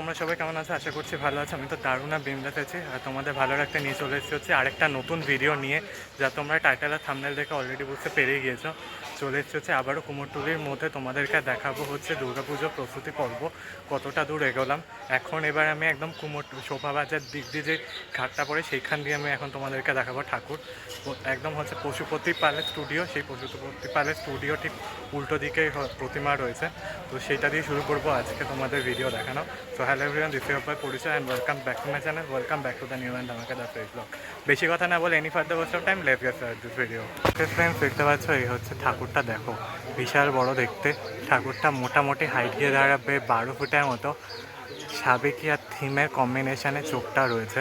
তোমরা সবাই কেমন আছো? আশা করছি ভালো আছো। আমি তো দারুণা বিমদাস আছি। আর তোমাদের ভালো রাখতে নিয়ে চলে এসেছি হচ্ছে আরেকটা নতুন ভিডিও নিয়ে, যা তোমরা টাইটেল আর থামনেল দেখে অলরেডি বুঝতে পেরে গিয়েছো। চলে এসেছি আবারও কুমোরটুলির মধ্যে তোমাদেরকে দেখাবো হচ্ছে দুর্গাপুজো প্রস্তুতি পর্ব, কতটা দূর এগোলাম। এখন এবার আমি একদম কুমোর শোভা বাজার দিক দিয়ে যে ঘাটটা পড়ে, সেইখান দিয়ে আমি এখন তোমাদেরকে দেখাবো ঠাকুর। একদম হচ্ছে পশুপতি পালের স্টুডিও সেই পশুপতি পালের স্টুডিও ঠিক উল্টো দিকেই প্রতিমা রয়েছে। তো সেইটা দিয়ে শুরু করব আজকে তোমাদের ভিডিও দেখানো। So hello everyone this your পরিচয় and welcome back to my channel welcome back to the new and আমাকে দ্য ফেস ব্লগ বেশি কথা না বলে any further waste of time get start this video friends দেখতে পাচ্ছ, এই হচ্ছে ঠাকুরটা দেখো। বিশাল বড় দেখতে। ঠাকুরটা মোটামুটি হাইট গিয়ে দাঁড়াবে বারো ফুটের মতো। সাবেকি আর থিমের কম্বিনেশানে চোখটা রয়েছে।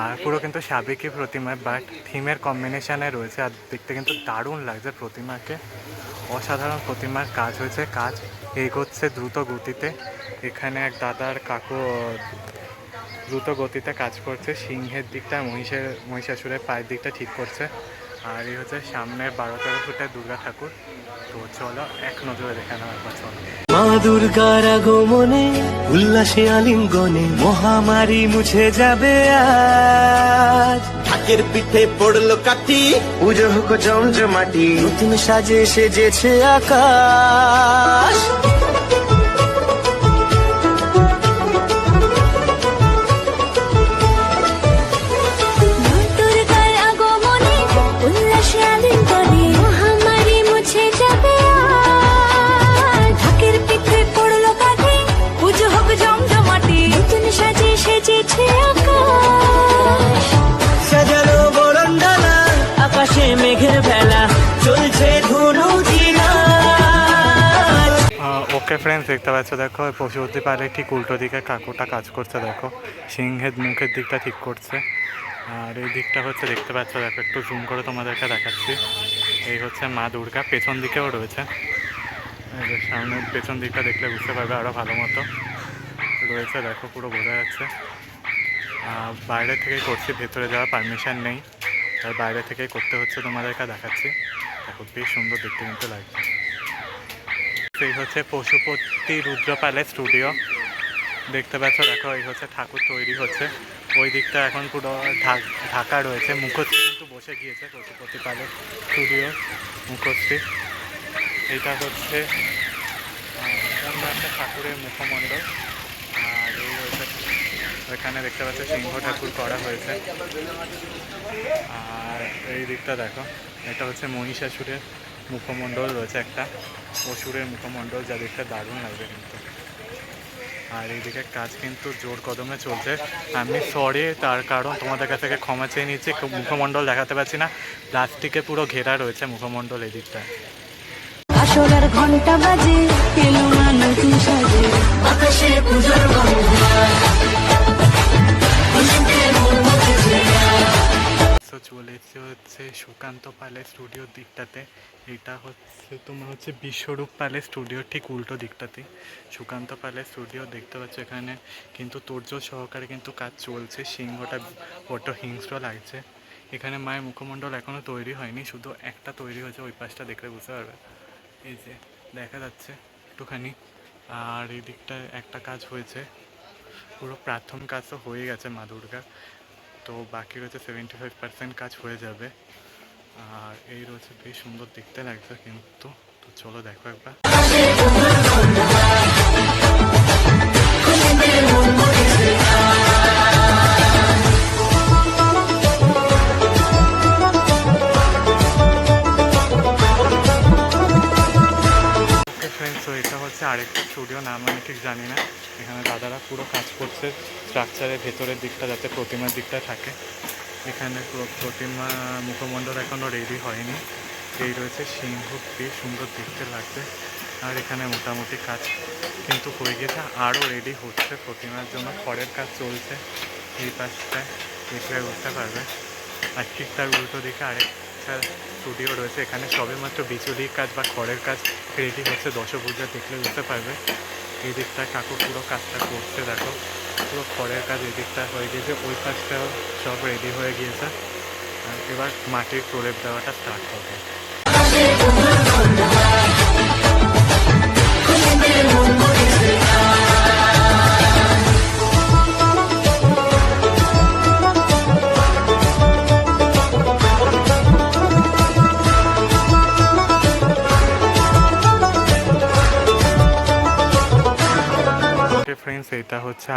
আর পুরো কিন্তু সাবেকি প্রতিমা বাট থিমের কম্বিনেশানে রয়েছে। আর দেখতে কিন্তু দারুণ লাগছে প্রতিমাকে। অসাধারণ প্রতিমার কাজ হয়েছে। কাজ এগোচ্ছে দ্রুত গতিতে। এখানে এক দাদার কাকু দ্রুত গতিতে কাজ করছে। সিংহের দিকটা মহিষের, মহিষাসুরের পায়ের দিকটা ঠিক করছে। আর এই হচ্ছে সামনের বারো তেরো ফুটের দুর্গা ঠাকুর। তো চলো এক নজরে দেখে নেওয়া একবার চলো। মা দুর্গার আগমনে উল্লাসে আলিঙ্গনে মহামারী মুছে যাবে আজ। ঢাকের পিঠে পড়ল কাঠি। পুজো হোক জমজমাটি নতুন সাজে সেজেছে আকাশ। ফ্রেন্ডস দেখতে পাচ্ছ, দেখো পশুপতি পালে ঠিক উল্টো দিকে কাকুটা কাজ করছে, দেখো। সিংহের মুখের দিকটা ঠিক করছে। আর এই দিকটা হচ্ছে, দেখতে পাচ্ছ, দেখো, একটু জুম করে তোমাদেরকে দেখাচ্ছি। এই হচ্ছে মা দুর্গা, পেছন দিকেও রয়েছে। সামনের পেছন দিকটা দেখলে বুঝতে পারবে আরও ভালো মতো। রয়েছে, দেখো, পুরো বোঝা যাচ্ছে। আর বাইরে থেকেই করছি, ভেতরে যাওয়ার পারমিশন নেই। আর বাইরে থেকেই করতে হচ্ছে তোমাদেরকে দেখাচ্ছি। দেখো, বেশ সুন্দর দেখতে কিন্তু লাগছে। এই হচ্ছে পশুপতি রুদ্রপালের স্টুডিও দেখতে পাচ্ছ, দেখো, এই হচ্ছে ঠাকুর তৈরি হচ্ছে। ওই দিকটা এখন পুরো ঢাক- ঢাকা রয়েছে। মুখশ্রী কিন্তু বসে গিয়েছে পশুপতি পালের স্টুডিও মুখশ্রী। এটা হচ্ছে একটা ঠাকুরের মুখমণ্ডল। আর এই হচ্ছে, এখানে দেখতে পাচ্ছ, সিংহ ঠাকুর করা হয়েছে। আর এই দিকটা দেখো, এটা হচ্ছে মহিষাসুরের মুখমণ্ডল রয়েছে একটা। অসুরের মুখমণ্ডল যা দেখতে দারুণ লাগবে কিন্তু। আর এইদিকে কাজ কিন্তু জোর কদমে চলছে। আমি সরি তার কারণ তোমাদের কাছ থেকে ক্ষমা চেয়ে নিচ্ছি মুখমণ্ডল দেখাতে পারছি না। প্লাস্টিকে পুরো ঘেরা রয়েছে মুখমণ্ডল আসলার ঘণ্টা বাজে চলে এসেছে হচ্ছে সুকান্ত পালের স্টুডিওর দিকটাতে। এটা হচ্ছে তোমার হচ্ছে বিশ্বরূপ পালের স্টুডিও ঠিক উল্টো দিকটাতে। সুকান্ত পালের স্টুডিও দেখতে পাচ্ছ এখানে কিন্তু তোরজোর সহকারে কিন্তু কাজ চলছে। সিংহটা বড্ড হিংস্র লাগছে। এখানে মায়ের মুখমণ্ডল এখনও তৈরি হয়নি, শুধু একটা তৈরি হয়েছে, ওই পাশটা দেখলে বুঝতে পারবে। এই যে, দেখা যাচ্ছে একটুখানি। আর এই দিকটায় একটা কাজ হয়েছে। পুরো প্রাথম কাজ তো হয়ে গেছে মা দুর্গার তো বাকি রয়েছে সেভেন্টি ফাইভ পার্সেন্ট কাজ হয়ে যাবে। আর এই রয়েছে বেশ সুন্দর দেখতে লাগছে কিন্তু। তো চলো দেখো একবার। আরেকটা স্টুডিও নাম আমি ঠিক জানি না। এখানে দাদারা পুরো কাজ করছে স্ট্রাকচারের ভেতরের দিকটা যাতে প্রতিমার দিকটা থাকে। এখানে প্রতিমা মুখমণ্ডল এখনও রেডি হয়নি। এই রয়েছে সিংহ, বেশ সুন্দর দেখতে লাগছে। আর এখানে মোটামুটি কাজ কিন্তু হয়ে গেছে, আরও রেডি হচ্ছে প্রতিমার জন্য। খড়ের কাজ চলছে, এই পাশটায় দেখলে বুঝতে পারবে। আর ঠিক তার উল্টো দিকে আরেকটা স্টুডিও রয়েছে, এখানে সবে মাত্র বিচুলির কাজ বা খড়ের কাজ রেডি হচ্ছে দশপূজা দেখলে বুঝতে পারবে। এই দিকটা কাকু পুরো কাজটা করছে, দেখো। পুরো খড়ের কাজ এই দিকটা হয়ে গিয়েছে ওই কাজটাও সব রেডি হয়ে গিয়েছে। আর এবার মাটির প্রলেপ দেওয়াটা স্টার্ট হবে।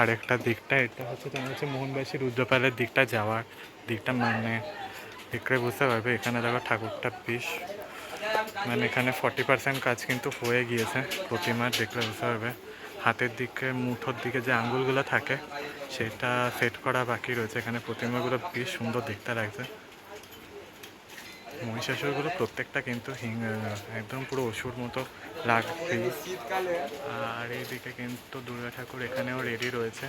আরেকটা দিকটা, এটা হচ্ছে তোমার হচ্ছে মোহনবাসী রুদ্রপালের দিকটা যাওয়ার দিকটা মানে দেখলে বুঝতে পারবে, এখানে দেখো ঠাকুরটা পিস মানে এখানে ফর্টি পার্সেন্ট কাজ কিন্তু হয়ে গিয়েছে প্রতিমার দেখলে বুঝতে পারবে। হাতের দিকে, মুঠোর দিকে যে আঙ্গুলগুলো থাকে, সেটা সেট করা বাকি রয়েছে, এখানে প্রতিমাগুলো বেশ সুন্দর দেখতে লাগছে। মহিষাসুরগুলো প্রত্যেকটা কিন্তু হিং একদম পুরো অসুর মতো লাগবে আর এইদিকে কিন্তু দুর্গা ঠাকুর এখানেও রেডি রয়েছে।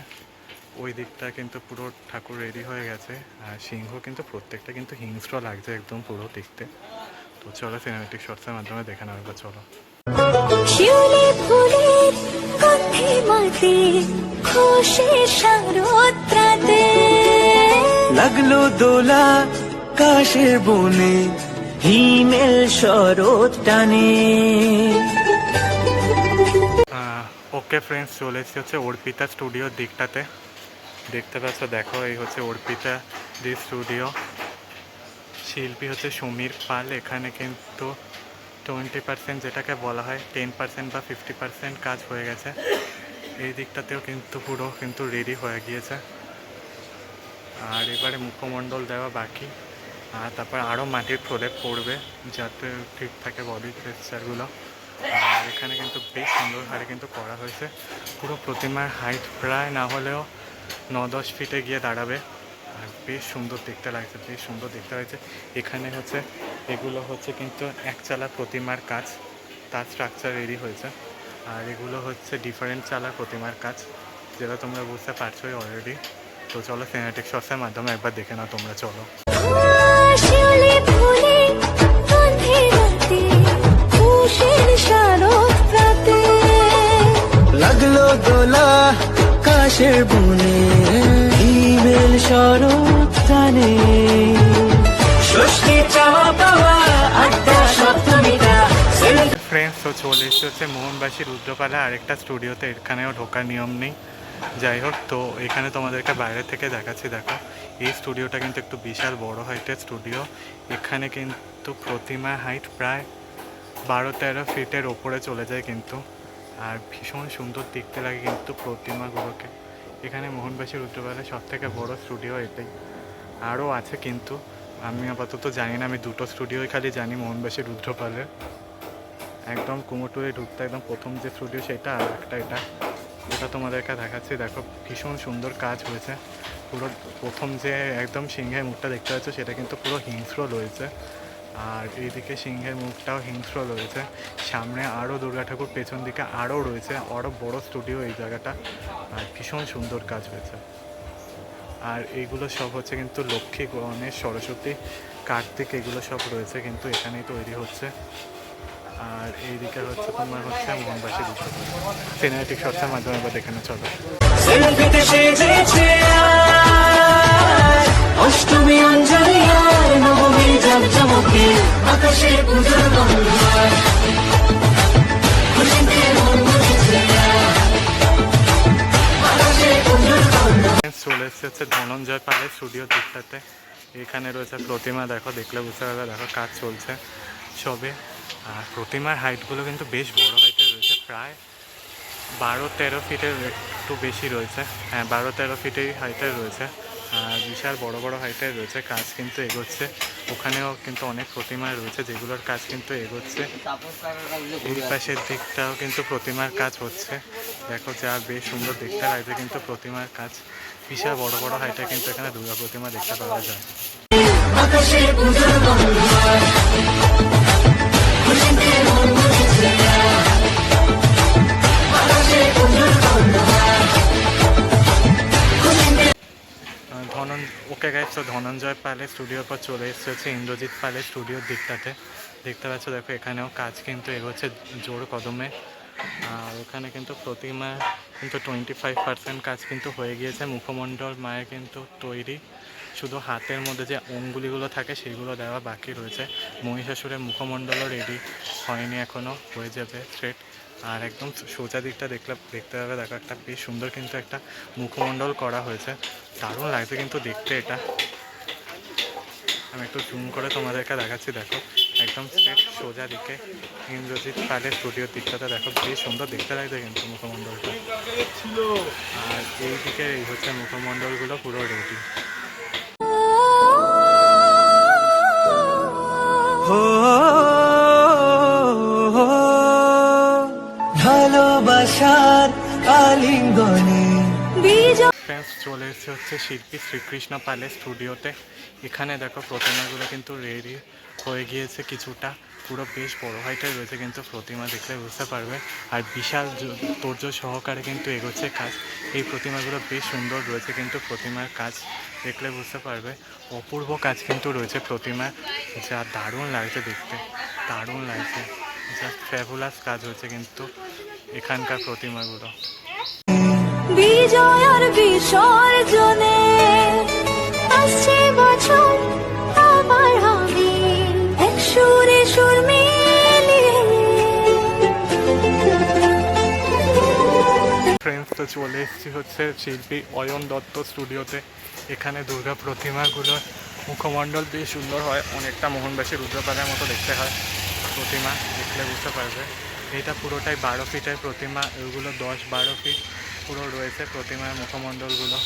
ওই দিকটা কিন্তু পুরো ঠাকুর রেডি হয়ে গেছে। আর সিংহ কিন্তু প্রত্যেকটা কিন্তু হিংস্র লাগছে একদম পুরো দেখতে। তো চলো সিনেমেটিক শর্টসের মাধ্যমে দেখে নেওয়ার পর চলো। লাগল দোলা কাশের বনে হিমেল শরৎ টানে। ওকে ফ্রেন্ডস চলে হচ্ছে অর্পিতা স্টুডিওর দিকটাতে। দেখতে পাচ্ছ, দেখো, এই হচ্ছে অর্পিতা দি স্টুডিও শিল্পী হচ্ছে সমীর পাল। এখানে কিন্তু টোয়েন্টি পার্সেন্ট যেটাকে বলা হয় টেন পার্সেন্ট বা ফিফটি পার্সেন্ট কাজ হয়ে গেছে। এই দিকটাতেও কিন্তু পুরো কিন্তু রেডি হয়ে গিয়েছে। আর এবারে মুখমণ্ডল দেওয়া বাকি। আর তারপর আরও মাটির প্রলেপ পড়বে যাতে ঠিক থাকে বডি টেক্সচারগুলো আর এখানে কিন্তু বেশ সুন্দর হারে কিন্তু করা হয়েছে। পুরো প্রতিমার হাইট প্রায় না হলেও ন দশ ফিটে গিয়ে দাঁড়াবে। আর বেশ সুন্দর দেখতে লাগছে, বেশ সুন্দর দেখতে লাগছে। এখানে হচ্ছে, এগুলো হচ্ছে কিন্তু একচালা প্রতিমার কাজ। তার স্ট্রাকচার রেডি হয়েছে। আর এগুলো হচ্ছে ডিফারেন্ট চালা প্রতিমার কাজ। যেটা তোমরা বুঝতে পারছোই অলরেডি তো চলো সিনেমাটিক শর্টসের মাধ্যমে একবার দেখে নাও তোমরা, চলো। শিউলি ফুলের গন্ধে মাতে লাগল দোলা কাশের বনে হিমেল শরৎ টানে। ষষ্ঠী চাওয়া পাওয়া আড্ডা সপ্তমীটা ফ্রেন্ডস তো চলে এসেছে হচ্ছে মোহনবাসী রুদ্রপালা আরেকটা স্টুডিওতে এখানেও ঢোকার নিয়ম নেই। যাই হোক তো এখানে তোমাদেরকে বাইরে থেকে দেখাচ্ছি, দেখো। এই স্টুডিওটা কিন্তু একটু বিশাল বড় হাইটের স্টুডিও। এখানে কিন্তু প্রতিমা হাইট প্রায় বারো তেরো ফিটের ওপরে চলে যায় কিন্তু। আর ভীষণ সুন্দর দেখতে লাগে কিন্তু প্রতিমাগুলোকে। এখানে মোহনবাসী রুদ্রপালের সব থেকে বড় স্টুডিও এটাই। আরও আছে কিন্তু। আমি আপাতত জানি না, আমি দুটো স্টুডিওই খালি জানি, মোহনবাসী রুদ্রপালের। একদম কুমোটুরে ঢুকতে একদম প্রথম যে স্টুডিও সেটা আর একটা এটা। এটা তোমাদেরকে দেখাচ্ছি। দেখো, ভীষণ সুন্দর কাজ হয়েছে। পুরো প্রথম যে একদম সিংহের মুখটা দেখতে পাচ্ছ, সেটা কিন্তু পুরো হিংস্র রয়েছে। আর এইদিকে সিংহের মুখটাও হিংস্র রয়েছে। সামনে আরও দুর্গা ঠাকুর, পেছন দিকে আরও রয়েছে। আরও বড় স্টুডিও এই জায়গাটা। আর ভীষণ সুন্দর কাজ হয়েছে। আর এইগুলো সব হচ্ছে কিন্তু লক্ষ্মী, গণেশ, সরস্বতী, কার্তিক, এগুলো সব রয়েছে কিন্তু এখানেই তৈরি হচ্ছে। আর এইদিকে হচ্ছে তোমার হচ্ছে মোহনবাসী দুটো সিনেমাটিক শর্টসের মাধ্যমে এবার দেখানো চলো। অষ্টমী অঞ্জলি আর নবমী আকাশে পুজোর চলে এসেছে হচ্ছে ধনঞ্জয় পালের স্টুডিও দিকটাতে এখানে রয়েছে প্রতিমা দেখো দেখলে বুঝতে পারবে দেখো কাজ চলছে। সবে আর প্রতিমার হাইটগুলো কিন্তু বেশ বড় হাইটে রয়েছে, প্রায় বারো তেরো ফিটের একটু বেশি রয়েছে। হ্যাঁ বারো তেরো ফিটের হাইটে রয়েছে। বিশাল বড় বড় হাইটের রয়েছে, কাজ কিন্তু এগোচ্ছে। ওখানেও কিন্তু অনেক প্রতিমা রয়েছে, যেগুলোর কাজ কিন্তু এগোচ্ছে। এই পাশের দিকটাও কিন্তু প্রতিমার কাজ হচ্ছে। দেখো যা বেশ সুন্দর দেখতে লাগছে কিন্তু প্রতিমার কাজ। বিশাল বড় বড় হাইটে কিন্তু এখানে দুর্গা প্রতিমা দেখতে পাওয়া যায়। ধনন, ওকে পাচ্ছ ধনঞ্জয় পালের স্টুডিওর পর চলে এসছে ইন্দ্রজিৎ পালের স্টুডিওর দিকটাতে। দেখতে পাচ্ছ, দেখো এখানেও কাজ কিন্তু এগোচ্ছে জোর কদমে। আর ওখানে কিন্তু প্রতিমা, কিন্তু টোয়েন্টি ফাইভ পার্সেন্ট কাজ কিন্তু হয়ে গিয়েছে। মুখমণ্ডল মায়ের কিন্তু তৈরি। শুধু হাতের মধ্যে যে অঙ্গুলিগুলো থাকে সেগুলো দেওয়া বাকি রয়েছে। মহিষাসুরের মুখমণ্ডলও রেডি হয়নি এখনও হয়ে যাবে স্ট্রেট আর একদম সোজা দিকটা দেখলে, দেখতে পাবে দেখো একটা বেশ সুন্দর কিন্তু একটা মুখমণ্ডল করা হয়েছে। দারুণ লাগছে কিন্তু দেখতে এটা। আমি একটু জুম করে তোমাদেরকে দেখাচ্ছি, দেখো। একদম স্ট্রেট সোজা দিকে, ইন্দ্রজিৎ পালের স্টুডিওর দিকটাতে, দেখো, বেশ সুন্দর দেখতে লাগছে কিন্তু মুখমণ্ডলটা। আর এই দিকে এই হচ্ছে মুখমণ্ডলগুলো পুরো রেডি ভালোবাসার আলিঙ্গনে। ফ্রেন্ডস চলে এসেছে হচ্ছে শিল্পী শ্রীকৃষ্ণ পালের স্টুডিওতে এখানে দেখো প্রতিমাগুলো কিন্তু রেডি হয়ে গিয়েছে কিছুটা। পুরো বেশ বড় হাইটের রয়েছে কিন্তু প্রতিমা দেখলে বুঝতে পারবে। আর বিশাল তোর্য সহকারে কিন্তু এগোচ্ছে কাজ। এই প্রতিমাগুলো বেশ সুন্দর রয়েছে কিন্তু প্রতিমার কাজ দেখলে বুঝতে পারবে। অপূর্ব কাজ কিন্তু রয়েছে প্রতিমা, যা দারুণ লাগছে দেখতে। দারুণ লাগছে। জাস্ট ফ্যাবুলাস কাজ হয়েছে কিন্তু এখানকার প্রতিমাগুলো। বিজয় আর বিসর্জনে আসছে ফ্রেন্ডস তো চলে এসেছি হচ্ছে শিল্পী অয়ন দত্ত স্টুডিওতে। এখানে দুর্গা প্রতিমাগুলোর মুখমণ্ডল বেশ সুন্দর হয়, অনেকটা মোহনবাসী রুদ্রপালের মতো দেখতে হয়। প্রতিমা দেখলে বুঝতে পারবে। এটা পুরোটাই বারো ফিটের প্রতিমা, এগুলো দশ বারো ফিট পুরো রয়েছে প্রতিমার মুখমণ্ডলগুলো।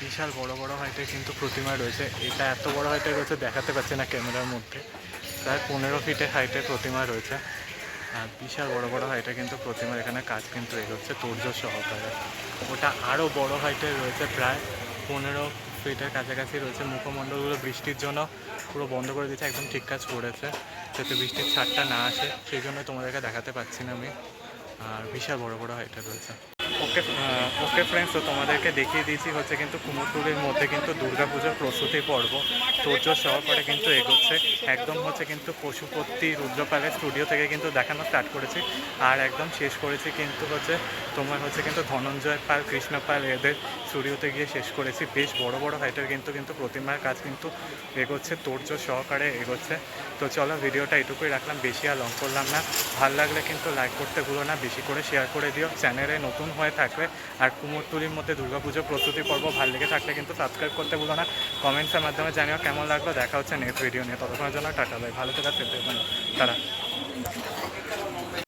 বিশাল বড় বড় হাইটের কিন্তু প্রতিমা রয়েছে। এটা এত বড় হাইটের রয়েছে, দেখাতে পাচ্ছি না ক্যামেরার মধ্যে। প্রায় পনেরো ফিটের হাইটের প্রতিমা রয়েছে। আর বিশাল বড় বড় হয় এটা কিন্তু প্রতিমার এখানে কাজ কিন্তু এগোচ্ছে, তোর্য সহকারে। ওটা আরও বড় হাইটের রয়েছে, প্রায় পনেরো ফিটের কাছাকাছি রয়েছে। মুখমণ্ডলগুলো বৃষ্টির জন্য পুরো বন্ধ করে দিয়েছে, একদম ঠিক কাজ করেছে, যাতে বৃষ্টির ছাড়টা না আসে। সেই জন্য তোমাদেরকে দেখাতে পাচ্ছি না আমি। আর বিশাল বড় বড় হাইটে রয়েছে। ওকে ওকে ফ্রেন্ডস তো তোমাদেরকে দেখিয়ে দিয়েছি হচ্ছে কিন্তু কুমোরটুলির মধ্যে কিন্তু দুর্গাপুজোর প্রস্তুতি পর্ব। তোর্য সহকারে কিন্তু এগোচ্ছে। একদম হচ্ছে কিন্তু পশুপতি রুদ্রপালের স্টুডিও থেকে কিন্তু দেখানো স্টার্ট করেছি। আর একদম শেষ করেছি কিন্তু হচ্ছে তোমার হচ্ছে কিন্তু ধনঞ্জয় পাল, কৃষ্ণ পাল এদের স্টুডিওতে গিয়ে শেষ করেছি। বেশ বড় বড় হাইটের কিন্তু কিন্তু প্রতিমার কাজ কিন্তু এগোচ্ছে তোর্য সহকারে এগোচ্ছে। তো চলো ভিডিওটা এটুকুই রাখলাম, বেশি আর লং করলাম না। ভালো লাগলে কিন্তু লাইক করতে ভুলো না, বেশি করে শেয়ার করে দিও। চ্যানেলে নতুন হয়ে থাকবে আর কুমোরটুলির মধ্যে দুর্গাপুজো প্রস্তুতি পর্ব ভালো লেগে থাকলে কিন্তু সাবস্ক্রাইব করতে ভুলো না। কমেন্টসের মাধ্যমে জানিও কেমন লাগল। দেখা হচ্ছে নেক্সট ভিডিও নিয়ে। ততক্ষণের জন্য টাটা, ভাই। ভালো থেকে সেফ তারা